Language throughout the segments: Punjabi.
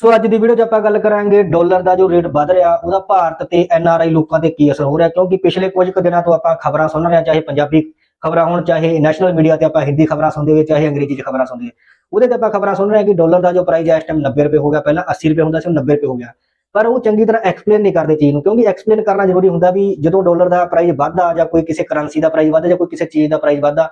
ਸੋ ਅੱਜ ਦੀ ਵੀਡੀਓ 'ਚ ਆਪਾਂ ਗੱਲ ਕਰਾਂਗੇ ਡਾਲਰ ਦਾ ਜੋ ਰੇਟ ਵੱਧ ਰਿਹਾ, ਉਹਦਾ ਭਾਰਤ ਤੇ ਐਨਆਰਆਈ ਲੋਕਾਂ ਤੇ ਕੀ ਅਸਰ ਹੋ ਰਿਹਾ? ਕਿਉਂਕਿ ਪਿਛਲੇ ਕੁਝ ਕੁ ਦਿਨਾਂ ਤੋਂ ਆਪਾਂ ਖਬਰਾਂ ਸੁਣ ਰਹੇ ਹਾਂ, ਚਾਹੇ ਪੰਜਾਬੀ ਖਬਰਾਂ ਹੋਣ, ਚਾਹੇ ਨੈਸ਼ਨਲ ਮੀਡੀਆ ਤੇ ਆਪਾਂ ਹਿੰਦੀ ਖਬਰਾਂ ਸੁਣਦੇ ਹੋਏ, ਚਾਹੇ ਅੰਗਰੇਜ਼ੀ 'ਚ ਖਬਰਾਂ ਸੁਣਦੇ ਹੋਏ। ਉਹਦੇ ਤੇ ਆਪਾਂ ਖਬਰਾਂ ਸੁਣ ਰਹੇ ਹਾਂ ਕਿ ਡਾਲਰ ਦਾ ਜੋ ਪ੍ਰਾਈਸ ਹੈ ਇਸ ਟਾਈਮ 90 ਰੁਪਏ ਹੋ ਗਿਆ, ਪਹਿਲਾਂ 80 ਰੁਪਏ ਹੁੰਦਾ ਸੀ, ਹੁਣ 90 ਰੁਪਏ ਹੋ ਗਿਆ। ਪਰ ਉਹ ਚੰਗੀ ਤਰ੍ਹਾਂ ਐਕਸਪਲੇਨ ਨਹੀਂ ਕਰਦੇ ਚੀਜ਼ ਨੂੰ, ਕਿਉਂਕਿ ਐਕਸਪਲੇਨ ਕਰਨਾ ਜ਼ਰੂਰੀ ਹੁੰਦਾ ਵੀ ਜਦੋਂ ਡਾਲਰ ਦਾ ਪ੍ਰਾਈਸ ਵੱਧਦਾ ਜਾਂ ਕੋਈ ਕਿਸੇ ਕਰੰਸੀ ਦਾ ਪ੍ਰਾਈਸ ਵੱਧਦਾ ਜਾਂ ਕੋਈ ਕਿਸੇ ਚੀਜ਼ ਦਾ ਪ੍ਰਾਈਸ ਵੱਧਦਾ,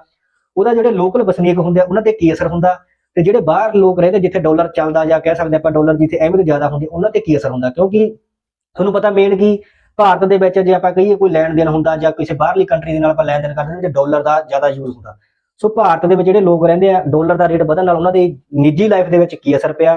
ਉਹਦਾ ਜਿਹੜੇ ਲੋਕਲ ਵਸਨੀਕ ਹੁੰਦੇ ਆ, ਉਹਨਾਂ ਤੇ ਕੀ ਅਸਰ ਹੁੰਦਾ? ਤੇ ਜਿਹੜੇ ਬਾਹਰ ਲੋਕ ਰਹਿੰਦੇ ਜਿੱਥੇ ਡਾਲਰ ਚੱਲਦਾ ਜਾਂ ਕਹਿ ਸਕਦੇ ਆਪਾਂ ਡਾਲਰ ਜਿੱਥੇ ਅਹਿਮੀਅਤ ਜ਼ਿਆਦਾ ਹੁੰਦੀ, ਉਹਨਾਂ ਤੇ ਕੀ ਅਸਰ ਹੁੰਦਾ? ਕਿਉਂਕਿ ਤੁਹਾਨੂੰ ਪਤਾ ਮੇਨ ਕੀ ਭਾਰਤ ਦੇ ਵਿੱਚ ਜੇ ਆਪਾਂ ਕਹੀਏ ਕੋਈ ਲੈਣ ਦੇਣ ਹੁੰਦਾ ਜਾਂ ਕਿਸੇ ਬਾਹਰਲੀ ਕੰਟਰੀ ਦੇ ਨਾਲ ਆਪਾਂ ਲੈਣ ਦੇਣ ਕਰਦੇ ਹਾਂ, ਤੇ ਡਾਲਰ ਦਾ ਜ਼ਿਆਦਾ ਯੂਜ਼ ਹੁੰਦਾ। ਸੋ ਭਾਰਤ ਦੇ ਵਿੱਚ ਜਿਹੜੇ ਲੋਕ ਰਹਿੰਦੇ ਆ, ਡਾਲਰ ਦਾ ਰੇਟ ਵਧਣ ਨਾਲ ਉਹਨਾਂ ਦੀ ਨਿੱਜੀ ਲਾਈਫ ਦੇ ਵਿੱਚ ਕੀ ਅਸਰ ਪਿਆ?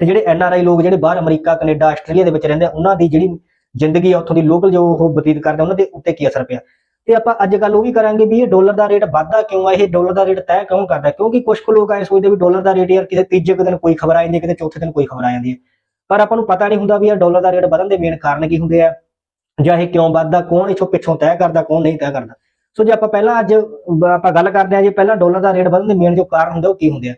ਤੇ ਜਿਹੜੇ ਐਨ ਆਰ ਆਈ ਲੋਕ ਜਿਹੜੇ ਬਾਹਰ ਅਮਰੀਕਾ, ਕੈਨੇਡਾ, ਆਸਟ੍ਰੇਲੀਆ ਦੇ ਵਿੱਚ ਰਹਿੰਦੇ ਆ, ਉਹਨਾਂ ਦੀ ਜਿਹੜੀ ਜ਼ਿੰਦਗੀ ਆ, ਉੱਥੋਂ ਦੀ ਲੋਕਲ ਜੋ ਉਹ ਬਤੀਤ ਕਰਦੇ ਉਹਨਾਂ ਦੇ ਉੱਤੇ ਕੀ ਅਸਰ ਪਿਆ? ਤੇ ਆਪਾਂ ਅੱਜ ਗੱਲ ਉਹ ਵੀ ਕਰਾਂਗੇ ਵੀ ਇਹ ਡਾਲਰ ਦਾ ਰੇਟ ਵੱਧਦਾ ਕਿਉਂ ਆ, ਇਹ ਡਾਲਰ ਦਾ ਰੇਟ ਤੈਅ ਕਿਉਂ ਕਰਦਾ? ਕਿਉਂਕਿ ਕੁਝ ਕੁ ਲੋਕ ਐ ਸੋਚਦੇ ਵੀ ਡਾਲਰ ਦਾ ਰੇਟ ਯਾਰ ਕਿਸੇ ਤੀਜੇ ਦਿਨ ਕੋਈ ਖਬਰ ਆ ਜਾਂਦੀ ਹੈ, ਕਿਤੇ ਚੌਥੇ ਦਿਨ ਕੋਈ ਖਬਰ ਆ ਜਾਂਦੀ ਹੈ। ਪਰ ਆਪਾਂ ਨੂੰ ਪਤਾ ਨਹੀਂ ਹੁੰਦਾ ਵੀ ਇਹ ਡਾਲਰ ਦਾ ਰੇਟ ਵਧਣ ਦੇ ਮੇਨ ਕਾਰਨ ਕੀ ਹੁੰਦੇ ਆ, ਜਾਂ ਇਹ ਕਿਉਂ ਵੱਧਦਾ, ਕੌਣ ਇਥੋਂ ਪਿੱਛੋਂ ਤੈਅ ਕਰਦਾ, ਕੌਣ ਨਹੀਂ ਤੈਅ ਕਰਦਾ। ਸੋ ਜੇ ਆਪਾਂ ਪਹਿਲਾਂ ਅੱਜ ਆਪਾਂ ਗੱਲ ਕਰਦੇ ਹਾਂ ਜੇ, ਪਹਿਲਾਂ ਡਾਲਰ ਦਾ ਰੇਟ ਵਧਣ ਦੇ ਮੇਨ ਜੋ ਕਾਰਨ ਹੁੰਦੇ ਉਹ ਕੀ ਹੁੰਦੇ ਆ?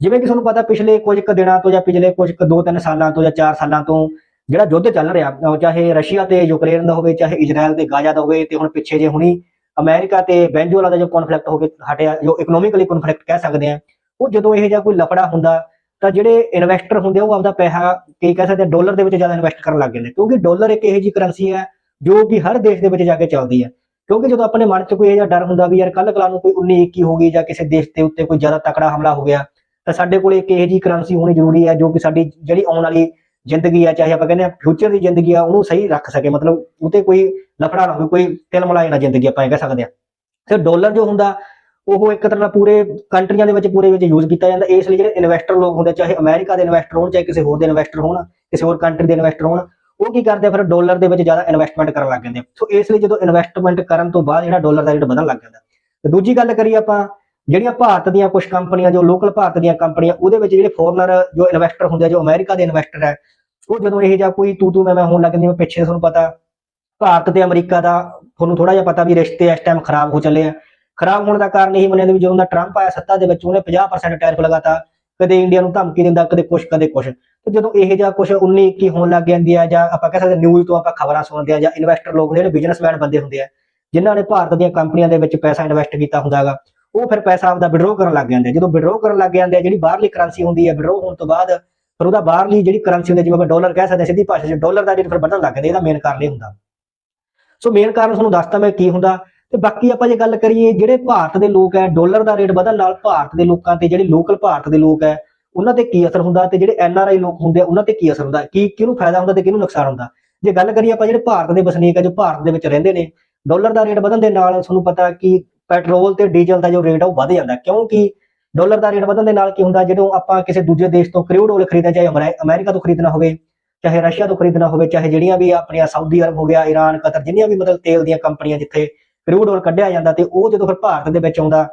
ਜਿਵੇਂ ਕਿ ਤੁਹਾਨੂੰ ਪਤਾ ਪਿਛਲੇ ਕੁਝ ਕੁ ਦਿਨਾਂ ਤੋਂ ਜਾਂ ਪਿਛਲੇ ਕੁਝ ਕੁ ਦੋ ਤਿੰਨ ਸਾਲਾਂ ਤੋਂ ਜਾਂ ਚਾਰ ਸਾਲਾਂ ਤੋਂ ਜਿਹੜਾ ਯੁੱਧ ਚੱਲ ਰਿਹਾ ਚਾਹੇ ਰਸ਼ੀਆ ਤੇ ਯੂਕਰੇਨ ਦਾ ਹੋਵੇ, ਚਾਹੇ ਇਜ਼ਰਾਈਲ ਤੇ ਗਾਜ਼ਾ ਦਾ ਹੋਵੇ, ਤੇ ਹੁਣ ਪਿੱਛੇ ਜੇ ਹੁਣੀ ਅਮਰੀਕਾ ਤੇ ਵੈਨਜ਼ੂਏਲਾ ਦਾ ਜੋ ਕਨਫਲਿਕਟ ਹੋ ਕੇ ਹਟਿਆ, ਜੋ ਇਕਨੋਮਿਕਲੀ ਕਨਫਲਿਕਟ ਕਹਿ ਸਕਦੇ ਆ ਉਹ ਜਦੋਂ ਇਹ ਜਿਹਾ ਕੋਈ ਲਫੜਾ ਹੁੰਦਾ, ਤਾਂ ਜਿਹੜੇ ਇਨਵੈਸਟਰ ਹੁੰਦੇ ਆ, ਉਹ ਆਪਦਾ ਪੈਸਾ ਕੀ ਕਹਿ ਸਕਦੇ ਡਾਲਰ ਦੇ ਵਿੱਚ ਜ਼ਿਆਦਾ ਇਨਵੈਸਟ ਕਰਨ ਲੱਗ ਜਾਂਦੇ ਕਿਉਂਕਿ ਡਾਲਰ ਇੱਕ ਇਹੋ ਜਿਹੀ ਕਰੰਸੀ ਹੈ, ਜੋ ਕਿ ਹਰ ਦੇਸ਼ ਦੇ ਵਿੱਚ ਜਾ ਕੇ ਚੱਲਦੀ ਹੈ। ਕਿਉਂਕਿ ਜਦੋਂ ਆਪਣੇ ਮਨ 'ਚ ਕੋਈ ਇਹ ਜਿਹਾ ਡਰ ਹੁੰਦਾ ਵੀ ਯਾਰ ਕੱਲ ਕਲਾ ਨੂੰ ਕੋਈ 19 21 ਹੋ ਗਈ ਜਾਂ ਕਿਸੇ ਦੇਸ਼ ਦੇ ਉੱਤੇ ਕੋਈ ਜ਼ਿਆਦਾ ਤਕੜਾ ਹਮਲਾ ਹੋ ਗਿਆ, ਤਾਂ ਸਾਡੇ ਕੋਲ ਇੱਕ ਇਹੋ ਜਿਹੀ ਕਰੰਸੀ ਹੋਣੀ ਜ਼ਰੂਰੀ ਹੈ, ਜੋ ਕਿ ਸਾਡੀ ਜਿਹੜੀ ਆਉਣ ਵਾਲੀ ਜ਼ਿੰਦਗੀ ਆ, ਚਾਹੇ ਆਪਾਂ ਕਹਿੰਦੇ ਆ ਫਿਊਚਰ ਦੀ ਜ਼ਿੰਦਗੀ ਆ, ਉਹਨੂੰ ਸਹੀ ਰੱਖ ਸਕੇ, ਮਤਲਬ ਉਤੇ ਕੋਈ ਲਫੜਾ ਨਾ ਹੋਵੇ, ਕੋਈ ਤਿਲ ਮਲਾਏ ਨਾ ਜ਼ਿੰਦਗੀ ਆਪਾਂ ਇਹ ਕਹਿ ਸਕਦੇ ਆ। ਤੇ ਡਾਲਰ ਜੋ ਹੁੰਦਾ, ਉਹ ਇੱਕ ਤਰ੍ਹਾਂ ਨਾਲ ਪੂਰੇ ਕੰਟਰੀਆਂ ਦੇ ਵਿੱਚ, ਪੂਰੇ ਵਿੱਚ ਯੂਜ਼ ਕੀਤਾ ਜਾਂਦਾ, ਇਸ ਲਈ ਜਿਹੜੇ ਇਨਵੈਸਟਰ ਲੋਕ ਹੁੰਦੇ ਚਾਹੇ ਅਮਰੀਕਾ ਦੇ ਇਨਵੈਸਟਰ ਹੋਣ, ਚਾਹੇ ਕਿਸੇ ਹੋਰ ਦੇ ਇਨਵੈਸਟਰ ਹੋਣ, ਕਿਸੇ ਹੋਰ ਕੰਟਰੀ ਦੇ ਇਨਵੈਸਟਰ ਹੋਣ, ਉਹ ਕੀ ਕਰਦੇ ਫਿਰ ਡਾਲਰ ਦੇ ਵਿੱਚ ਜ਼ਿਆਦਾ ਇਨਵੈਸਟਮੈਂਟ ਕਰਨ ਲੱਗ ਜਾਂਦੇ ਆ। ਸੋ ਇਸ ਲਈ ਜਦੋਂ ਇਨਵੈਸਟਮੈਂਟ ਕਰਨ ਤੋਂ ਬਾਅਦ ਜਿਹੜਾ ਡਾਲਰ ਦਾ ਰੇਟ ਵਧਣ ਲੱਗ ਜਾਂਦਾ। ਤੇ ਦੂਜੀ ਗੱਲ ਕਰੀਏ ਆਪਾਂ ਜਿਹੜੀਆਂ ਭਾਰਤ ਦੀਆਂ ਕੁਝ ਕੰਪਨੀਆਂ, ਜੋ ਲੋਕਲ ਭਾਰਤ ਦੀਆਂ ਕੰਪਨੀਆਂ, ਉਹਦੇ ਵਿੱਚ ਜਿਹੜੇ ਫੋਰਨਰ ਜੋ ਇਨਵੈਸਟਰ ਹੁੰਦੇ ਆ, ਜੋ ਅਮਰੀਕਾ ਦੇ ਇਨਵੈਸਟਰ ਹੈ ਉਹ ਜਦੋਂ ਇਹ ਜਾਂ ਕੋਈ ਤੂ ਤੂ ਮੈਂ ਮੈਂ ਹੋਣ ਲੱਗ ਜਾਂਦੀ ਪਿੱਛੇ ਤੁਹਾਨੂੰ ਪਤਾ, ਭਾਰਤ ਤੇ ਅਮਰੀਕਾ ਦਾ ਤੁਹਾਨੂੰ ਥੋੜਾ ਜਿਹਾ ਪਤਾ ਵੀ ਰਿਸ਼ਤੇ ਇਸ ਟਾਈਮ ਖਰਾਬ ਹੋ ਚੱਲੇ ਆ। ਖਰਾਬ ਹੋਣ ਦਾ ਕਾਰਨ ਇਹੀ ਮੰਨਿਆ ਵੀ ਜਦੋਂ ਦਾ ਟਰੰਪ ਆਇਆ ਸੱਤਾ ਦੇ ਵਿੱਚ, ਉਹਨੇ 50% ਟੈਰਿਫ ਲਗਾਤਾ, ਕਦੇ ਇੰਡੀਆ ਨੂੰ ਧਮਕੀ ਦਿੰਦਾ, ਕਦੇ ਕੁਛ ਕਦੇ ਕੁਛ। ਤੇ ਜਦੋਂ ਇਹ ਜਿਹਾ ਕੁਛ 19 21 ਹੋਣ ਲੱਗ ਜਾਂਦੀ ਆ, ਜਾਂ ਆਪਾਂ ਕਹਿ ਸਕਦੇ ਨਿਊਜ਼ ਤੋਂ ਆਪਾਂ ਖਬਰਾਂ ਸੁਣਦੇ ਆ, ਜਾਂ ਇਨਵੈਸਟਰ ਲੋਕ ਜਿਹੜੇ ਬਿਜ਼ਨਸਮੈਨ ਬੰਦੇ ਹੁੰਦੇ ਆ, ਜਿਨ੍ਹਾਂ ਨੇ ਭਾਰਤ ਦੀਆਂ ਕੰਪਨੀਆਂ ਦੇ ਵਿੱਚ ਪੈਸਾ ਇਨਵੈਸਟ ਕੀਤਾ ਹੁੰਦਾਗਾ ਉਹ ਫਿਰ ਪੈਸਾ ਆਪਦਾ ਵਿਡਰੋ ਕਰਨ ਲੱਗ ਜਾਂਦੇ ਆ। ਜਦੋਂ ਵਿਡਰੋ ਕਰਨ ਲੱਗ ਜਾਂਦੇ ਆ, ਜਿਹੜੀ ਬਾਹਰਲੀ ਕਰੰਸੀ ਹੁੰਦੀ ਹੈ ਵਿਡਰੋ ਹੋਣ ਤੋਂ ਬਾਅਦ, ਫਿਰ ਉਹਦਾ ਬਾਹਰਲੀ ਜਿਹੜੀ ਕਰੰਸੀ ਹੁੰਦੀ ਹੈ ਜਿਵੇਂ ਆਪਾਂ ਡਾਲਰ ਕਹਿ ਸਕਦੇ ਹਾਂ ਸਿੱਧੀ ਭਾਸ਼ਾ 'ਚ ਡਾਲਰ ਦਾ ਰੇਟ ਫਿਰ ਵਧਣ ਲੱਗ ਜਾਂਦਾ, ਇਹਦਾ ਮੇਨ ਕਾਰਨ ਇਹ ਹੁੰਦਾ। ਸੋ ਮੇਨ ਕਾਰਨ ਤੁਹਾਨੂੰ ਦੱਸਤਾ ਮੈਂ ਕੀ ਹੁੰਦਾ। ਤੇ ਬਾਕੀ ਆਪਾਂ ਜੇ ਗੱਲ ਕਰੀਏ, ਜਿਹੜੇ ਭਾਰਤ ਦੇ ਲੋਕ ਹੈ ਡਾਲਰ ਦਾ ਰੇਟ ਵਧਣ ਨਾਲ ਭਾਰਤ ਦੇ ਲੋਕਾਂ ਤੇ ਜਿਹੜੇ ਲੋਕਲ ਭਾਰਤ ਦੇ ਲੋਕ ਹੈ ਉਹਨਾਂ ਤੇ ਕੀ ਅਸਰ ਹੁੰਦਾ ਤੇ ਜਿਹੜੇ ਐਨ ਆਰ ਆਈ ਲੋਕ ਹੁੰਦੇ ਆ, ਉਹਨਾਂ ਤੇ ਕੀ ਅਸਰ ਹੁੰਦਾ? ਕੀ ਕਿਹਨੂੰ ਫਾਇਦਾ ਹੁੰਦਾ ਤੇ ਕਿਹਨੂੰ ਨੁਕਸਾਨ ਹੁੰਦਾ? ਜੇ ਗੱਲ ਕਰੀਏ ਆਪਾਂ ਜਿਹੜੇ ਭਾਰਤ ਦੇ ਵਸਨੀਕ ਹੈ ਜੋ ਭਾਰਤ ਦੇ ਵਿੱਚ ਰਹਿੰਦੇ ਨੇ ਡਾਲਰ ਦਾ ਰੇਟ ਵਧਣ ਦੇ ਨਾਲ ਤੁਹਾਨੂੰ ਪਤਾ ਕਿ ਪੈਟਰੋਲ ਤੇ ਡੀਜ਼ਲ ਦਾ ਜੋ ਰੇਟ ਆ ਉਹ ਵਧ ਜਾਂਦਾ। ਕਿਉਂਕਿ ਡਾਲਰ ਦਾ ਰੇਟ ਵਧਣ ਦੇ ਨਾਲ ਕੀ ਹੁੰਦਾ, ਜਦੋਂ ਆਪਾਂ ਕਿਸੇ ਦੂਜੇ ਦੇਸ਼ ਤੋਂ ਕਰੂਡ ਆਇਲ ਖਰੀਦਣਾ ਚਾਹੇ ਅਮਰੀ- ਅਮਰੀਕਾ ਤੋਂ ਖਰੀਦਣਾ ਹੋਵੇ, ਚਾਹੇ ਰਸ਼ੀਆ ਤੋਂ ਖਰੀਦਣਾ ਹੋਵੇ, ਚਾਹੇ ਜਿਹੜੀਆਂ ਵੀ ਆਪਣੀਆਂ ਸਾਊਦੀ ਅਰਬ ਹੋ ਗਿਆ ਈਰਾਨ ਕਤਰ, ਜਿੰਨੀਆਂ ਵੀ ਮਤਲਬ ਤੇਲ ਦੀਆਂ ਕੰਪਨੀਆਂ ਜਿੱਥੇ ਕਰੂਡ ਆਇਲ ਕੱਢਿਆ ਜਾਂਦਾ ਤੇ ਉਹ ਜਦੋਂ ਫਿਰ ਭਾਰਤ ਦੇ ਵਿੱਚ ਆਉਂਦਾ,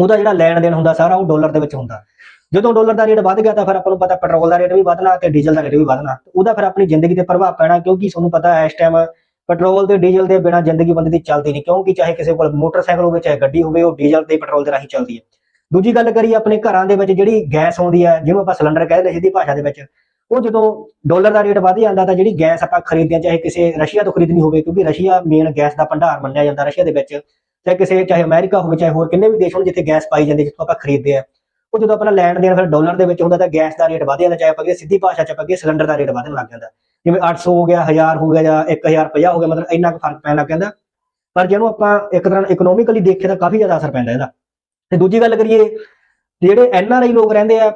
ਉਹਦਾ ਜਿਹੜਾ ਲੈਣ ਦੇਣ ਹੁੰਦਾ ਸਾਰਾ ਉਹ ਡਾਲਰ ਦੇ ਵਿੱਚ ਹੁੰਦਾ। ਜਦੋਂ ਡਾਲਰ ਦਾ ਰੇਟ ਵੱਧ ਗਿਆ ਤਾਂ ਫਿਰ ਆਪਾਂ ਨੂੰ ਪਤਾ ਪੈਟਰੋਲ ਦਾ ਰੇਟ ਵੀ ਵਧਣਾ ਤੇ ਡੀਜ਼ਲ ਦਾ ਰੇਟ ਵੀ ਵਧਣਾ। ਉਹਦਾ ਫਿਰ ਆਪਣੀ ਜ਼ਿੰਦਗੀ ਤੇ ਪ੍ਰਭਾਵ ਪੈਣਾ ਕਿਉਂਕਿ ਤੁਹਾਨੂੰ ਪਤਾ ਹੈ, ਇਸ ਟਾਈਮ ਪੈਟਰੋਲ ਤੇ ਡੀਜ਼ਲ ਦੇ ਬਿਨਾ ਜ਼ਿੰਦਗੀ ਬੰਦੇ ਦੀ ਚੱਲਦੀ ਨਹੀਂ, ਕਿਉਂਕਿ ਚਾਹੇ ਕਿਸੇ ਕੋਲ ਮੋਟਰਸਾਈਕਲ ਹੋਵੇ, ਚਾਹੇ ਗੱਡੀ ਹੋਵੇ, ਉਹ ਡੀਜ਼ਲ ਤੇ ਪੈਟਰੋਲ ਦੇ ਰਾਹੀਂ ਚੱਲਦੀ ਹੈ। ਦੂਜੀ ਗੱਲ ਕਰੀਏ ਆਪਣੇ ਘਰਾਂ ਦੇ ਵਿੱਚ ਜਿਹੜੀ ਗੈਸ ਆਉਂਦੀ ਹੈ, ਜਿਹਨੂੰ ਆਪਾਂ ਸਿਲੰਡਰ ਕਹਿੰਦੇ ਸਿੱਧੀ ਭਾਸ਼ਾ ਦੇ ਵਿੱਚ, ਉਹ ਜਦੋਂ ਡਾਲਰ ਦਾ ਰੇਟ ਵਧ ਜਾਂਦਾ ਤਾਂ ਜਿਹੜੀ ਗੈਸ ਆਪਾਂ ਖਰੀਦਦੇ ਹਾਂ, ਚਾਹੇ ਕਿਸੇ ਰਸ਼ੀਆ ਤੋਂ ਖਰੀਦਣੀ ਹੋਵੇ, ਕਿਉਂਕਿ ਰਸ਼ੀਆ ਮੇਨ ਗੈਸ ਦਾ ਭੰਡਾਰ ਮੰਨਿਆ ਜਾਂਦਾ ਰਸ਼ੀਆ ਦੇ ਵਿੱਚ, ਚਾਹੇ ਕਿਸੇ, ਚਾਹੇ ਅਮਰੀਕਾ ਹੋਵੇ, ਚਾਹੇ ਹੋਰ ਕਿੰਨੇ ਵੀ ਦੇਸ਼ ਹੋਣ ਜਿੱਥੇ ਗੈਸ ਪਾਈ ਜਾਂਦੀ ਜਿੱਥੋਂ ਆਪਾਂ ਖਰੀਦਦੇ ਆ ਉਹ ਜਦੋਂ ਆਪਣਾ ਲੈਣ ਦੇਣ ਫਿਰ ਡਾਲਰ ਦੇ ਵਿੱਚ ਹੁੰਦਾ ਤਾਂ ਗੈਸ ਦਾ ਰੇਟ ਵਧ ਜਾਂਦਾ, ਚਾਹੇ ਆਪਾਂ ਸਿੱਧੀ ਭਾਸ਼ਾ ਚ ਆਪਾਂ ਸਿਲੰਡਰ ਦਾ ਰੇਟ ਵਧਣ ਲੱਗ ਜਾਂਦਾ। ਜਿਵੇਂ 800 ਹੋ ਗਿਆ 1000 ਹੋ ਗਿਆ ਜਾਂ 1050 ਹੋ ਗਿਆ, ਮਤਲਬ ਇੰਨਾ ਕੁ ਫ਼ਰਕ ਪੈਣ ਲੱਗ ਜਾਂਦਾ। ਪਰ ਜਿਹਨੂੰ ਆਪਾਂ ਇੱਕ ਤਰ੍ਹਾਂ ਇਕਨੋਮਿਕਲੀ ਦੇਖੇ ਤਾਂ ਕਾਫੀ ਜ਼ਿਆਦਾ ਅਸਰ ਪੈਂਦਾ ਇਹਦਾ। ਤੇ ਦੂਜੀ ਗੱਲ ਕਰੀਏ, ਜਿਹੜੇ ਐਨ ਆਰ ਆਈ ਲੋਕ ਰਹਿੰਦੇ ਆ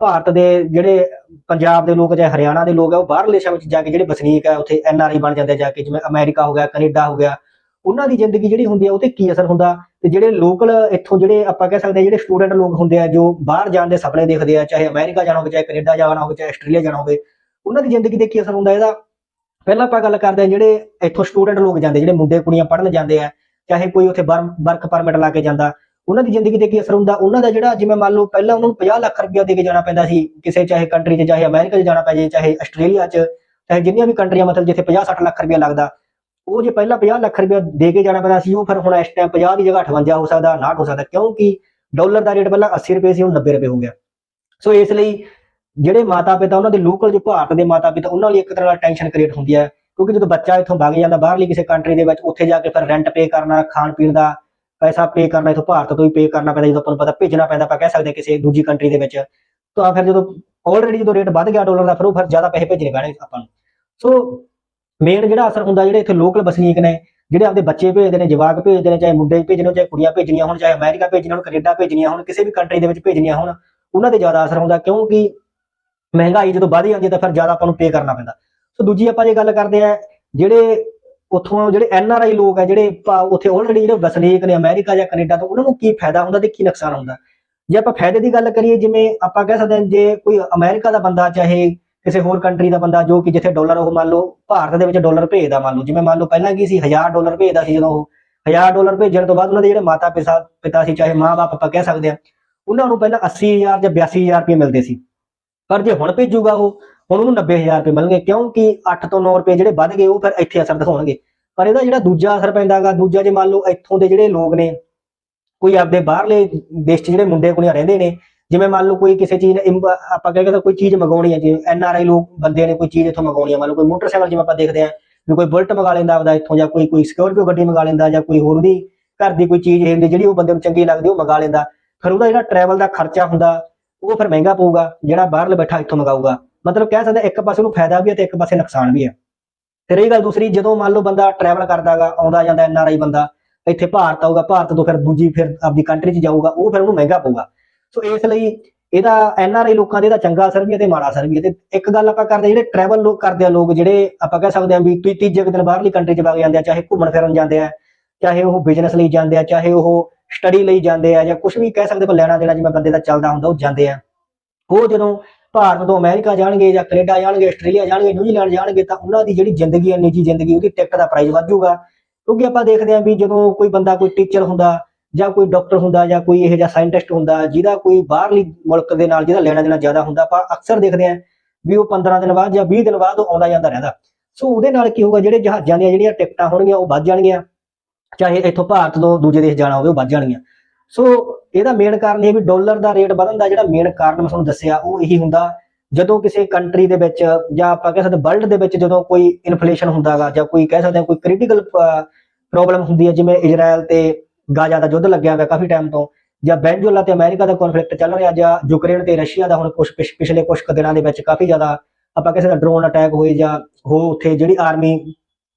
ਭਾਰਤ ਦੇ ਜਿਹੜੇ ਪੰਜਾਬ ਦੇ ਲੋਕ ਜਾਂ ਹਰਿਆਣਾ ਦੇ ਲੋਕ ਆ, ਉਹ ਬਾਹਰਲੇ ਦੇਸ਼ਾਂ ਵਿੱਚ ਜਾ ਕੇ ਜਿਹੜੇ ਵਸਨੀਕ ਆ, ਉੱਥੇ ਐਨ ਆਰ ਆਈ ਬਣ ਜਾਂਦੇ ਆ, ਜਾ ਕੇ ਜਿਵੇਂ ਅਮਰੀਕਾ ਹੋ ਗਿਆ, ਕੈਨੇਡਾ ਹੋ ਗਿਆ, ਉਹਨਾਂ ਦੀ ਜ਼ਿੰਦਗੀ ਜਿਹੜੀ ਹੁੰਦੀ ਆ ਉਹ ਤੇ ਕੀ ਅਸਰ ਹੁੰਦਾ? ਤੇ ਜਿਹੜੇ ਲੋਕਲ ਇੱਥੋਂ ਜਿਹੜੇ ਆਪਾਂ ਕਹਿ ਸਕਦੇ ਆ, ਜਿਹੜੇ ਸਟੂਡੈਂਟ ਲੋਕ ਹੁੰਦੇ ਆ, ਜੋ ਬਾਹਰ ਜਾਣ ਦੇ ਸੁਪਨੇ ਦੇਖਦੇ ਆ, ਚਾਹੇ ਅਮਰੀਕਾ ਜਾਣਾ ਹੋਵੇ, ਚਾਹੇ ਕੈਨੇਡਾ ਜਾਣਾ ਹੋਵੇ, ਚਾਹੇ ਆਸਟ੍ਰੇਲੀਆ ਜਾਣਾ ਹੋਵੇ ਉਹਨਾਂ ਦੀ ਜ਼ਿੰਦਗੀ ਤੇ ਕੀ ਅਸਰ ਹੁੰਦਾ ਇਹਦਾ। ਪਹਿਲਾਂ ਆਪਾਂ ਗੱਲ ਕਰਦੇ ਆ ਜਿਹੜੇ ਇੱਥੋਂ ਸਟੂਡੈਂਟ ਲੋਕ ਜਾਂਦੇ, ਜਿਹੜੇ ਮੁੰਡੇ ਕੁੜੀਆਂ ਪੜ੍ਹਨ ਜਾਂਦੇ ਆ, ਚਾਹੇ ਕੋਈ ਉੱਥੇ ਵਰਕ ਪਰਮਿਟ ਲਾ ਕੇ ਜਾਂਦਾ, ਉਹਨਾਂ ਦੀ ਜ਼ਿੰਦਗੀ ਤੇ ਕੀ ਅਸਰ ਹੁੰਦਾ। ਉਹਨਾਂ ਦਾ ਜਿਹੜਾ ਜਿਵੇਂ ਮੰਨ ਲਓ ਪਹਿਲਾਂ ਉਹਨਾਂ ਨੂੰ 50 ਲੱਖ ਰੁਪਇਆ ਦੇ ਕੇ ਜਾਣਾ ਪੈਂਦਾ ਸੀ, ਕਿਸੇ ਚਾਹੇ ਕੰਟਰੀ 'ਚ, ਚਾਹੇ ਅਮਰੀਕਾ 'ਚ ਜਾਣਾ ਪੈ ਜਾਏ ਚਾਹੇ ਆਸਟ੍ਰੇਲੀਆ 'ਚ, ਚਾਹੇ ਜਿੰਨੀਆਂ ਵੀ ਕੰਟਰੀਆਂ ਮਤਲਬ ਜਿੱਥੇ 50 60 ਲੱਖ ਰੁਪਇਆ ਲੱਗਦਾ, ਉਹ ਜੇ ਪਹਿਲਾਂ 50 ਲੱਖ ਰੁਪਇਆ ਦੇ ਕੇ ਜਾਣਾ ਪੈਂਦਾ ਸੀ, ਉਹ ਫਿਰ ਹੁਣ ਇਸ ਟਾਈਮ 50 ਦੀ ਜਗ੍ਹਾ 58 ਹੋ ਸਕਦਾ 59 ਹੋ ਸਕਦਾ, ਕਿਉਂਕਿ ਡਾਲਰ ਦਾ ਰੇਟ ਪਹਿਲਾਂ 80 ਰੁਪਏ ਸੀ, ਹੁਣ 90 ਰੁਪਏ ਹੋ ਗਿਆ। ਸੋ ਇਸ ਲਈ ਜਿਹੜੇ ਮਾਤਾ ਪਿਤਾ ਉਹਨਾਂ ਦੇ ਲੋਕਲ ਜੋ ਭਾਰਤ ਦੇ ਮਾਤਾ ਪਿਤਾ ਉਹਨਾਂ ਲਈ ਇੱਕ ਤਰ੍ਹਾਂ ਨਾਲ ਟੈਨਸ਼ਨ ਕ੍ਰੀਏਟ ਹੁੰਦੀ ਹੈ। ਕਿਉਂਕਿ ਜਦੋਂ ਬੱਚਾ ਇੱਥੋਂ ਵਗ ਜਾਂਦਾ, ਬਾਹਰਲੀ ਕਿਸੇ ਕੰਟਰੀ ਦੇ ਵਿੱਚ, ਉੱਥੇ ਜਾ ਕੇ ਫਿਰ ਰੈਂਟ ਪੇ ਕਰਨਾ ਖਾਣ ਪੀਣ ਦਾ ਪੈਸਾ ਪੇ ਕਰਨਾ, ਇੱਥੋਂ ਭਾਰਤ ਤੋਂ ਹੀ ਪੇ ਕਰਨਾ ਪੈਂਦਾ, ਜਦੋਂ ਆਪਾਂ ਨੂੰ ਪਤਾ ਭੇਜਣਾ ਪੈਂਦਾ, ਆਪਾਂ ਕਹਿ ਸਕਦੇ ਕਿਸੇ ਦੂਜੀ ਕੰਟਰੀ ਦੇ ਵਿੱਚ। ਤਾਂ ਫਿਰ ਜਦੋਂ ਆਲਰੇਡੀ ਜਦੋਂ ਰੇਟ ਵੱਧ ਗਿਆ ਡਾਲਰ ਦਾ, ਫਿਰ ਉਹ ਫਿਰ ਜ਼ਿਆਦਾ ਪੈਸੇ ਭੇਜਣੇ ਪੈਣੇ ਆਪਾਂ ਨੂੰ। ਸੋ ਮੇਨ ਜਿਹੜਾ ਅਸਰ ਹੁੰਦਾ, ਜਿਹੜੇ ਇੱਥੇ ਲੋਕਲ ਵਸਨੀਕ ਨੇ, ਜਿਹੜੇ ਆਪਦੇ ਬੱਚੇ ਭੇਜਦੇ ਨੇ, ਜਵਾਕ ਭੇਜਦੇ ਨੇ, ਚਾਹੇ ਮੁੰਡੇ ਭੇਜਣੇ ਚਾਹੇ ਕੁੜੀਆਂ ਭੇਜਣੀਆਂ ਹੋਣ, ਚਾਹੇ ਅਮਰੀਕਾ ਭੇਜਣੀਆਂ ਹੋਣ, ਕੈਨੇਡਾ ਭੇਜਣੀਆਂ ਹੋਣ, ਕਿਸੇ ਵੀ ਕੰਟਰੀ ਦੇ ਵਿੱਚ ਭੇਜਣੀਆਂ ਹੋਣ, ਉਹਨਾਂ ਤੇ ਜ਼ਿਆਦਾ ਅਸਰ ਹੁੰਦਾ। ਕਿਉਂਕਿ ਮਹਿੰਗਾਈ ਜਦੋਂ ਵੱਧ ਜਾਂਦੀ ਹੈ ਤਾਂ ਫਿਰ ਜ਼ਿਆਦਾ ਆਪਾਂ ਨੂੰ ਪੇ ਕਰਨਾ ਪੈਂਦਾ। ਸੋ ਦੂਜੀ ਆਪਾਂ ਜੇ ਗੱਲ ਕਰਦੇ ਆ ਜਿਹੜੇ ਉੱਥੋਂ ਜਿਹੜੇ ਐਨ ਆਰ ਆਈ ਲੋਕ ਆ ਜਿਹੜੇ ਉੱਥੇ ਆਲਰੇਡੀ ਜਿਹੜੇ ਵਸਨੀਕ ਨੇ ਅਮਰੀਕਾ ਜਾਂ ਕੈਨੇਡਾ ਤੋਂ, ਉਹਨਾਂ ਨੂੰ ਕੀ ਫਾਇਦਾ ਹੁੰਦਾ ਤੇ ਕੀ ਨੁਕਸਾਨ ਹੁੰਦਾ? ਜੇ ਆਪਾਂ ਫਾਇਦੇ ਦੀ ਗੱਲ ਕਰੀਏ, ਜਿਵੇਂ ਆਪਾਂ ਕਹਿ ਸਕਦੇ ਹਾਂ ਜੇ ਕੋਈ ਅਮਰੀਕਾ ਦਾ ਬੰਦਾ ਚਾਹੇ ਕਿਸੇ ਹੋਰ ਕੰਟਰੀ ਦਾ ਬੰਦਾ, ਜੋ ਕਿ ਜਿੱਥੇ ਡਾਲਰ ਉਹ ਮੰਨ ਲਓ ਭਾਰਤ ਦੇ ਵਿੱਚ ਡਾਲਰ ਭੇਜਦਾ ਮੰਨ ਲਓ, ਜਿਵੇਂ ਮੰਨ ਲਓ ਪਹਿਲਾਂ ਕੀ ਸੀ 1000 ਡਾਲਰ ਭੇਜਦਾ ਸੀ ਜਦੋਂ ਉਹ 1000 ਡਾਲਰ ਭੇਜਣ ਤੋਂ ਬਾਅਦ ਉਹਨਾਂ ਦੇ ਜਿਹੜੇ ਮਾਤਾ ਪਿਤਾ ਪਿਤਾ ਸੀ, ਚਾਹੇ ਮਾਂ-ਬਾਪ ਆਪਾਂ ਕਹਿ ਸਕਦੇ ਆ ਉਹਨਾਂ ਨੂੰ ਪਹਿਲਾਂ 80000 ਜਾਂ 82000 ਰੁਪਏ ਮਿਲਦੇ ਸੀ। ਪਰ ਜੇ ਹੁਣ ਭੇਜੂਗਾ ਉਹ, ਹੁਣ ਉਹਨੂੰ 90000 ਰੁਪਏ ਮਿਲਣਗੇ, ਕਿਉਂਕਿ 8 ਤੋਂ 9 ਰੁਪਏ ਜਿਹੜੇ ਵੱਧ ਗਏ, ਉਹ ਫਿਰ ਇੱਥੇ ਅਸਰ ਦਿਖਾਉਣਗੇ। ਪਰ ਇਹਦਾ ਜਿਹੜਾ ਦੂਜਾ ਅਸਰ ਪੈਂਦਾਗਾ, ਦੂਜਾ ਜੇ ਮੰਨ ਲਓ ਇੱਥੋਂ ਦੇ ਜਿਹੜੇ ਲੋਕ ਨੇ, ਕੋਈ ਆਪਦੇ ਬਾਹਰਲੇ ਦੇਸ਼ 'ਚ ਜਿਹੜੇ ਮੁੰਡੇ ਕੁੜੀਆਂ ਰਹਿੰਦੇ ਨੇ, ਜਿਵੇਂ ਮੰਨ ਲਓ ਕੋਈ ਕਿਸੇ ਚੀਜ਼ ਆਪਾਂ ਕਹਿੰਦੇ ਸਕਦੇ ਕੋਈ ਚੀਜ਼ ਮੰਗਾਉਣੀ ਹੈ, ਜਿਵੇਂ ਐਨ ਆਰ ਆਈ ਲੋਕ, ਬੰਦੇ ਨੇ ਕੋਈ ਚੀਜ਼ ਇੱਥੋਂ ਮੰਗਾਉਣੀ ਹੈ, ਮੰਨ ਲਓ ਕੋਈ ਮੋਟਰਸਾਈਕਲ ਜਿਵੇਂ ਆਪਾਂ ਦੇਖਦੇ ਆ ਵੀ ਕੋਈ ਬੁਲਟ ਮੰਗਾ ਲੈਂਦਾ ਆਪਦਾ ਇੱਥੋਂ ਜਾਂ ਕੋਈ ਕੋਈ ਸਕਿਉਰਪੀਓ ਗੱਡੀ ਮੰਗਾ ਲੈਂਦਾ ਜਾਂ ਕੋਈ ਹੋਰ ਦੀ ਘਰ ਦੀ ਕੋਈ ਚੀਜ਼ ਹੁੰਦੀ ਜਿਹੜੀ ਉਹ ਬੰਦੇ ਨੂੰ ਚੰਗੀ ਲੱਗਦੀ, ਉਹ ਮੰਗਾ ਲੈਂਦਾ। ਫਿਰ ਉਹਦਾ ਜਿਹੜਾ ਟਰੈਵਲ ਦਾ ਖਰਚਾ ਹੁੰਦਾ ਉਹ ਫਿਰ ਮਹਿੰਗਾ ਪਊਗਾ ਜਿਹੜਾ ਬਾਹਰਲੇ ਬੈਠਾ ਇੱਥੋਂ ਮੰਗਾਊਗਾ। ਮਤਲਬ ਕਹਿ ਸਕਦੇ ਇੱਕ ਪਾਸੇ ਨੂੰ ਫਾਇਦਾ ਵੀ ਹੈ ਤੇ ਇੱਕ ਪਾਸੇ ਨੁਕਸਾਨ ਵੀ ਹੈ। ਫਿਰ ਇਹ ਗੱਲ ਦੂਸਰੀ ਜਦੋਂ ਮੰਨ ਲਓ ਬੰਦਾ ਟਰੈਵਲ ਕਰਦਾਗਾ ਆਉਂਦਾ ਜਾਂਦਾ ਐਨ ਆਰ ਆਈ ਬੰਦਾ ਇੱਥੇ ਭਾਰਤ ਆਊਗਾ ਭਾਰਤ ਤੋਂ ਫਿਰ ਦੂਜੀ ਫਿਰ ਆਪਣੀ ਕੰਟਰੀ 'ਚ ਜਾਊਗਾ ਉਹ ਫਿਰ ਉਹਨੂੰ ਮਹਿੰਗਾ ਪਊਗਾ। ਸੋ ਇਸ ਲਈ ਇਹਦਾ ਐਨ ਆਰ ਆਈ ਲੋਕਾਂ ਦੇ ਇਹਦਾ ਚੰਗਾ ਅਸਰ ਵੀ ਹੈ ਤੇ ਮਾੜਾ ਅਸਰ ਵੀ ਹੈ। ਤੇ ਇੱਕ ਗੱਲ ਆਪਾਂ ਕਰਦੇ ਹਾਂ, ਜਿਹੜੇ ਟਰੈਵਲ ਲੋਕ ਕਰਦੇ ਆ ਲੋਕ ਜਿਹੜੇ ਆਪਾਂ ਕਹਿ ਸਕਦੇ ਹਾਂ ਵੀ ਤੀ- ਤੀਜੇ ਕੁ ਦਿਨ ਬਾਹਰਲੀ ਕੰਟਰੀ 'ਚ ਵਗ ਜਾਂਦੇ ਆ ਚਾਹੇ ਘੁੰਮਣ ਫਿਰਨ ਜਾਂਦੇ ਆ ਚਾਹੇ ਉਹ ਬਿਜ਼ਨਸ ਲਈ ਜਾਂਦੇ ਆ ਚਾਹੇ ਉਹ ਸਟੱਡੀ ਲਈ ਜਾਂਦੇ ਆ ਜਾਂ ਕੁਝ ਵੀ ਕਹਿ ਸਕਦੇ ਆਪਾਂ ਲੈਣਾ ਦੇਣਾ ਜਿਵੇਂ ਬੰਦੇ ਦਾ ਚੱਲਦਾ ਹੁੰਦਾ, ਉਹ ਜਾਂਦੇ ਆ। ਉਹ ਜਦੋਂ ਭਾਰਤ ਤੋਂ ਅਮਰੀਕਾ ਜਾਣਗੇ ਜਾਂ ਕੈਨੇਡਾ ਜਾਣਗੇ, ਆਸਟ੍ਰੇਲੀਆ ਜਾਣਗੇ, ਨਿਊਜ਼ੀਲੈਂਡ ਜਾਣਗੇ ਤਾਂ ਉਹਨਾਂ ਦੀ ਜਿਹੜੀ ਜ਼ਿੰਦਗੀ ਹੈ ਨਿੱਜੀ ਜ਼ਿੰਦਗੀ, ਉਹਦੀ ਟਿਕਟ ਦਾ ਪ੍ਰਾਈਸ ਵਧੂਗਾ। ਕਿਉਂਕਿ ਆਪਾਂ ਦੇਖਦੇ ਹਾਂ ਵੀ ਜਦੋਂ ਕੋਈ ਬੰਦਾ ਕੋਈ ਟੀਚਰ ਹੁੰਦਾ ਜਾਂ ਕੋਈ ਡਾਕਟਰ ਹੁੰਦਾ ਜਾਂ ਕੋਈ ਇਹੋ ਜਿਹਾ ਸਾਇੰਟਿਸਟ ਹੁੰਦਾ, ਜਿਹਦਾ ਕੋਈ ਬਾਹਰਲੀ ਮੁਲਕ ਦੇ ਨਾਲ ਜਿਹਦਾ ਲੈਣਾ ਦੇਣਾ ਜ਼ਿਆਦਾ ਹੁੰਦਾ, ਆਪਾਂ ਅਕਸਰ ਦੇਖਦੇ ਹਾਂ ਵੀ ਉਹ 15 ਦਿਨ ਬਾਅਦ ਜਾਂ 20 ਦਿਨ ਬਾਅਦ ਉਹ ਆਉਂਦਾ ਜਾਂਦਾ ਰਹਿੰਦਾ। ਸੋ ਉਹਦੇ ਨਾਲ ਕੀ ਹੋਊਗਾ, ਜਿਹੜੇ ਜਹਾਜ਼ਾਂ ਦੀਆਂ ਜਿਹੜੀਆਂ ਟਿਕਟਾਂ ਹੋਣਗੀਆਂ, ਉਹ ਵੱਧ ਜਾਣਗੀਆਂ। ਚਾਹੇ ਇੱਥੋਂ ਭਾਰਤ ਤੋਂ ਦੂਜੇ ਦੇਸ਼ ਜਾਣਾ ਹੋਵੇ, ਉਹ ਵੱਧ ਜਾਣਗੀਆਂ। ਸੋ ਇਹਦਾ ਮੇਨ ਕਾਰਨ ਇਹ ਵੀ ਡਾਲਰ ਦਾ ਰੇਟ ਵਧਣ ਦਾ ਜਿਹੜਾ ਮੇਨ ਕਾਰਨ ਮੈਂ ਤੁਹਾਨੂੰ ਦੱਸਿਆ, ਉਹ ਇਹੀ ਹੁੰਦਾ, ਜਦੋਂ ਕਿਸੇ ਕੰਟਰੀ ਦੇ ਵਿੱਚ ਜਾਂ ਆਪਾਂ ਕਹਿ ਸਕਦੇ ਵਰਲਡ ਦੇ ਵਿੱਚ ਜਦੋਂ ਕੋਈ ਇਨਫਲੇਸ਼ਨ ਹੁੰਦਾਗਾ ਜਾਂ ਕੋਈ ਕਹਿ ਸਕਦੇ ਕੋਈ ਕ੍ਰਿਟੀਕਲ ਪ੍ਰੋਬਲਮ ਹੁੰਦੀ ਹੈ, ਜਿਵੇਂ ਇਜ਼ਰਾਈਲ ਤੇ ਗਾਜ਼ਾ ਦਾ ਯੁੱਧ ਲੱਗਿਆ ਹੋਇਆ ਕਾਫੀ ਟਾਈਮ ਤੋਂ, ਜਾਂ ਵੈਨਜ਼ੂਲਾ ਤੇ ਅਮਰੀਕਾ ਦਾ ਕਨਫਲਿਕਟ ਚੱਲ ਰਿਹਾ, ਜਾਂ ਯੂਕਰੇਨ ਤੇ ਰਸ਼ੀਆ ਦਾ ਹੁਣ ਕੁਝ ਪਿਛਲੇ ਕੁਝ ਕੁ ਦਿਨਾਂ ਦੇ ਵਿੱਚ ਕਾਫੀ ਜ਼ਿਆਦਾ ਆਪਾਂ ਕਿਸੇ ਦਾ ਡਰੋਨ ਅਟੈਕ ਹੋਏ ਜਾਂ ਹੋ ਉੱਥੇ ਜਿਹੜੀ ਆਰਮੀ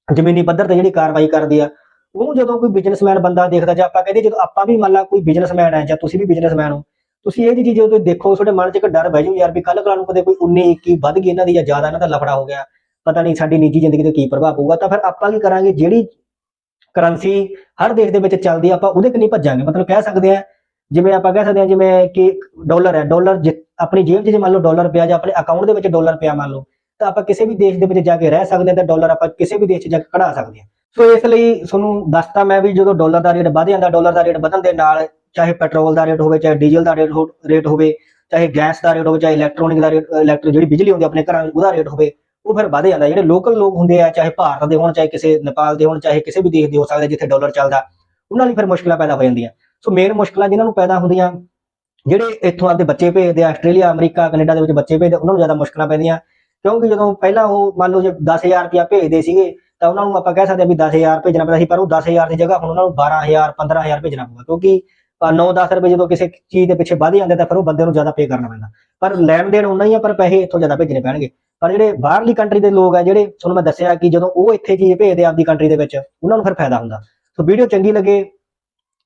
ਜ਼ਮੀਨੀ ਪੱਧਰ ਤੇ ਜਿਹੜੀ ਕਾਰਵਾਈ ਕਰਦੀ ਆ ਉਹਨੂੰ ਜਦੋਂ ਕੋਈ ਬਿਜ਼ਨਸਮੈਨ ਬੰਦਾ ਦੇਖਦਾ ਜਾਂ ਆਪਾਂ ਕਹਿੰਦੇ ਜਦੋਂ ਆਪਾਂ ਵੀ ਮੰਨ ਲਾ ਕੋਈ ਬਿਜ਼ਨਸਮੈਨ ਹੈ ਜਾਂ ਤੁਸੀਂ ਵੀ ਬਿਜ਼ਨਸਮੈਨ ਹੋ, ਤੁਸੀਂ ਇਹ ਚੀਜ਼ ਜਦੋਂ ਦੇਖੋ, ਤੁਹਾਡੇ ਮਨ 'ਚ ਇੱਕ ਡਰ ਬਹਿ ਜਾਊ ਯਾਰ ਵੀ ਕੱਲ ਕੱਲ ਨੂੰ ਕਦੇ ਕੋਈ 19 21 ਵੱਧ ਗਈ ਇਹਨਾਂ ਦੀ ਜਾਂ ਜ਼ਿਆਦਾ ਇਹਨਾਂ ਦਾ ਲਫੜਾ ਹੋ ਗਿਆ, ਪਤਾ ਨਹੀਂ ਸਾਡੀ ਨਿੱਜੀ ਜ਼ਿੰਦਗੀ ਤੇ ਕੀ ਪ੍ਰਭਾਵ ਪਊਗਾ, ਤਾਂ ਫਿਰ ਆਪਾਂ ਕੀ ਕਰਾਂਗੇ? ਜਿਹੜੀ ਕਰੰਸੀ ਹਰ ਦੇਸ਼ ਦੇ ਵਿੱਚ ਚੱਲਦੀ ਆਪਾਂ ਉਹਦੇ ਕਿੰਨੀ ਭੱਜਾਂਗੇ। ਮਤਲਬ ਕਹਿ ਸਕਦੇ ਆ, ਜਿਵੇਂ ਆਪਾਂ ਕਹਿ ਸਕਦੇ ਆ, ਜਿਵੇਂ ਕਿ ਡਾਲਰ ਹੈ, ਡਾਲਰ ਆਪਣੀ ਜੇਬ 'ਚ ਜੇ ਮੰਨ ਲਓ ਡਾਲਰ ਪਿਆ ਜਾਂ ਆਪਣੇ ਅਕਾਊਂਟ ਦੇ ਵਿੱਚ ਡਾਲਰ ਪਿਆ ਮੰਨ ਲਓ, ਤਾਂ ਆਪਾਂ ਕਿਸੇ ਵੀ ਦੇਸ਼ ਦੇ ਵਿੱਚ ਜਾ ਕੇ ਰਹਿ ਸਕਦੇ ਹਾਂ ਤਾਂ ਡਾਲਰ ਆਪਾਂ ਕਿਸੇ ਵੀ ਦੇਸ਼ 'ਚ ਜਾ ਕੇ ਕਢਾ ਸਕਦੇ ਹਾਂ ਸੋ ਇਸ ਲਈ ਤੁਹਾਨੂੰ ਦੱਸਤਾ ਮੈਂ ਵੀ ਜਦੋਂ ਡਾਲਰ ਦਾ ਰੇਟ ਵਧ ਜਾਂਦਾ, ਡਾਲਰ ਦਾ ਰੇਟ ਵਧਣ ਦੇ ਨਾਲ ਚਾਹੇ ਪੈਟਰੋਲ ਦਾ ਰੇਟ ਹੋਵੇ, ਚਾਹੇ ਡੀਜ਼ਲ ਦਾ ਰੇਟ ਰੇਟ ਹੋਵੇ, ਚਾਹੇ ਗੈਸ ਦਾ ਰੇਟ ਹੋਵੇ, ਚਾਹੇ ਇਲੈਕਟ੍ਰੋਨਿਕ ਦਾ ਰੇਟ ਇਲੈਕਟ੍ਰਿਕ ਜਿਹੜੀ ਬਿਜਲੀ ਹੁੰਦੀ ਆਪਣੇ ਘਰਾਂ ਵਿੱਚ ਉਹਦਾ ਰੇਟ ਹੋਵੇ, ਉਹ ਫਿਰ ਵਧ ਜਾਂਦਾ। ਜਿਹੜੇ ਲੋਕਲ ਲੋਕ ਹੁੰਦੇ ਆ, ਚਾਹੇ ਭਾਰਤ ਦੇ ਹੋਣ, ਚਾਹੇ ਕਿਸੇ ਨੇਪਾਲ ਦੇ ਹੋਣ, ਚਾਹੇ ਕਿਸੇ ਵੀ ਦੇਸ਼ ਦੇ ਹੋ ਸਕਦੇ ਜਿੱਥੇ ਡਾਲਰ ਚੱਲਦਾ, ਉਹਨਾਂ ਲਈ ਫਿਰ ਮੁਸ਼ਕਲਾਂ ਪੈਦਾ ਹੋ ਜਾਂਦੀਆਂ। ਸੋ ਮੇਨ ਮੁਸ਼ਕਲਾਂ ਜਿਨ੍ਹਾਂ ਨੂੰ ਪੈਦਾ ਹੁੰਦੀਆਂ, ਜਿਹੜੇ ਇੱਥੋਂ ਆਪਦੇ ਬੱਚੇ ਭੇਜਦੇ ਆ, ਆਸਟ੍ਰੇਲੀਆ, ਅਮਰੀਕਾ, ਕੈਨੇਡਾ ਦੇ ਵਿੱਚ ਬੱਚੇ ਭੇਜਦੇ ਉਹਨਾਂ ਨੂੰ ਜ਼ਿਆਦਾ ਮੁਸ਼ਕਲਾਂ ਪੈਂਦੀਆਂ। ਕਿਉਂਕਿ ਜਦੋਂ ਪਹਿਲਾਂ ਉਹ ਮੰਨ ਲਓ ਜੇ 10000 ਰੁਪਇਆ ਭੇਜਦੇ ਸੀਗੇ ਤਾਂ ਉਹਨਾਂ ਨੂੰ ਆਪਾਂ ਕਹਿ ਸਕਦੇ ਹਾਂ ਵੀ 10000 ਭੇਜਣਾ ਪੈਂਦਾ ਸੀ, ਪਰ ਉਹ 10000 ਦੀ ਜਗ੍ਹਾ ਹੁਣ ਉਹਨਾਂ ਨੂੰ 12000 15000 ਭੇਜਣਾ ਪਊਗਾ, ਕਿਉਂਕਿ 9-10 ਰੁਪਏ ਜਦੋਂ ਕਿਸੇ ਚੀਜ਼ ਦੇ ਪਿੱਛੇ ਵਧ ਜਾਂਦੇ ਤਾਂ ਫਿਰ ਉਹ ਬੰਦੇ ਨੂੰ ਜ਼ਿਆਦਾ ਪੇ ਕਰਨਾ ਪੈਂਦਾ। ਪਰ ਲੈਣ ਦੇਣ ਉਨਾ ਹੀ ਆ, ਪਰ ਪੈਸੇ ਇੱਥੋਂ ਜ਼ਿਆਦਾ ਭੇਜਣੇ ਪੈਣਗੇ। ਪਰ ਜਿਹੜੇ ਬਾਹਰਲੀ ਕੰਟਰੀ ਦੇ ਲੋਕ ਆ, ਜਿਹੜੇ ਤੁਹਾਨੂੰ ਮੈਂ ਦੱਸਿਆ ਕਿ ਜਦੋਂ ਉਹ ਇੱਥੇ ਚੀਜ਼ ਭੇਜਦੇ ਆਪਦੀ ਕੰਟਰੀ ਦੇ ਵਿੱਚ, ਉਹਨਾਂ ਨੂੰ ਫਿਰ ਫਾਇਦਾ ਹੁੰਦਾ। ਸੋ ਵੀਡੀਓ ਚੰਗੀ ਲੱਗੇ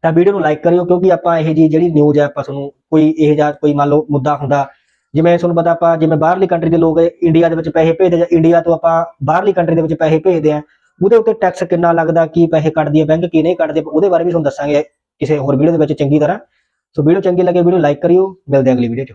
ਤਾਂ ਵੀਡੀਓ ਨੂੰ ਲਾਈਕ ਕਰਿਓ, ਕਿਉਂਕਿ ਆਪਾਂ ਇਹ ਜੀ ਜਿਹੜੀ ਨਿਊਜ਼ ਹੈ ਆਪਾਂ ਤੁਹਾਨੂੰ ਕੋਈ ਇਹ ਜਾਂ ਕੋਈ ਮੰਨ ਲਓ ਮੁੱਦਾ ਹੁੰਦਾ ਜਿਵੇਂ ਤੁਹਾਨੂੰ ਪਤਾ ਆਪਾਂ ਜਿਵੇਂ ਬਾਹਰਲੀ ਕੰਟਰੀ ਦੇ ਲੋਕ ਇੰਡੀਆ ਦੇ ਵਿੱਚ ਪੈਸੇ ਭੇਜਦੇ ਜਾਂ ਇੰਡੀਆ ਤੋਂ ਆਪਾਂ ਬਾਹਰਲੀ ਕੰਟਰੀ ਦੇ ਵਿੱਚ ਪੈਸੇ ਭੇਜਦੇ ਆ, ਉਹਦੇ ਉੱਤੇ ਟੈਕਸ ਕਿੰਨਾ ਲੱਗਦਾ, ਕੀ ਪੈਸੇ ਕੱਟਦੀ ਹੈ ਬੈਂਕ ਕੀ ਨਹੀਂ ਕੱਟਦੇ ਉਹਦੇ ਬਾਰੇ ਵੀ ਤੁਹਾਨੂੰ ਦੱਸਾਂਗੇ ਕਿਸੇ ਹੋਰ ਵੀਡੀਓ ਦੇ ਵਿੱਚ ਚੰਗੀ ਤਰ੍ਹਾਂ। ਸੋ ਵੀਡੀਓ ਚੰਗੀ ਲੱਗੇ ਵੀਡੀਓ ਲਾਈਕ ਕਰਿਓ, ਮਿਲਦੇ ਹਾਂ ਅਗਲੀ ਵੀਡੀਓ 'ਚ।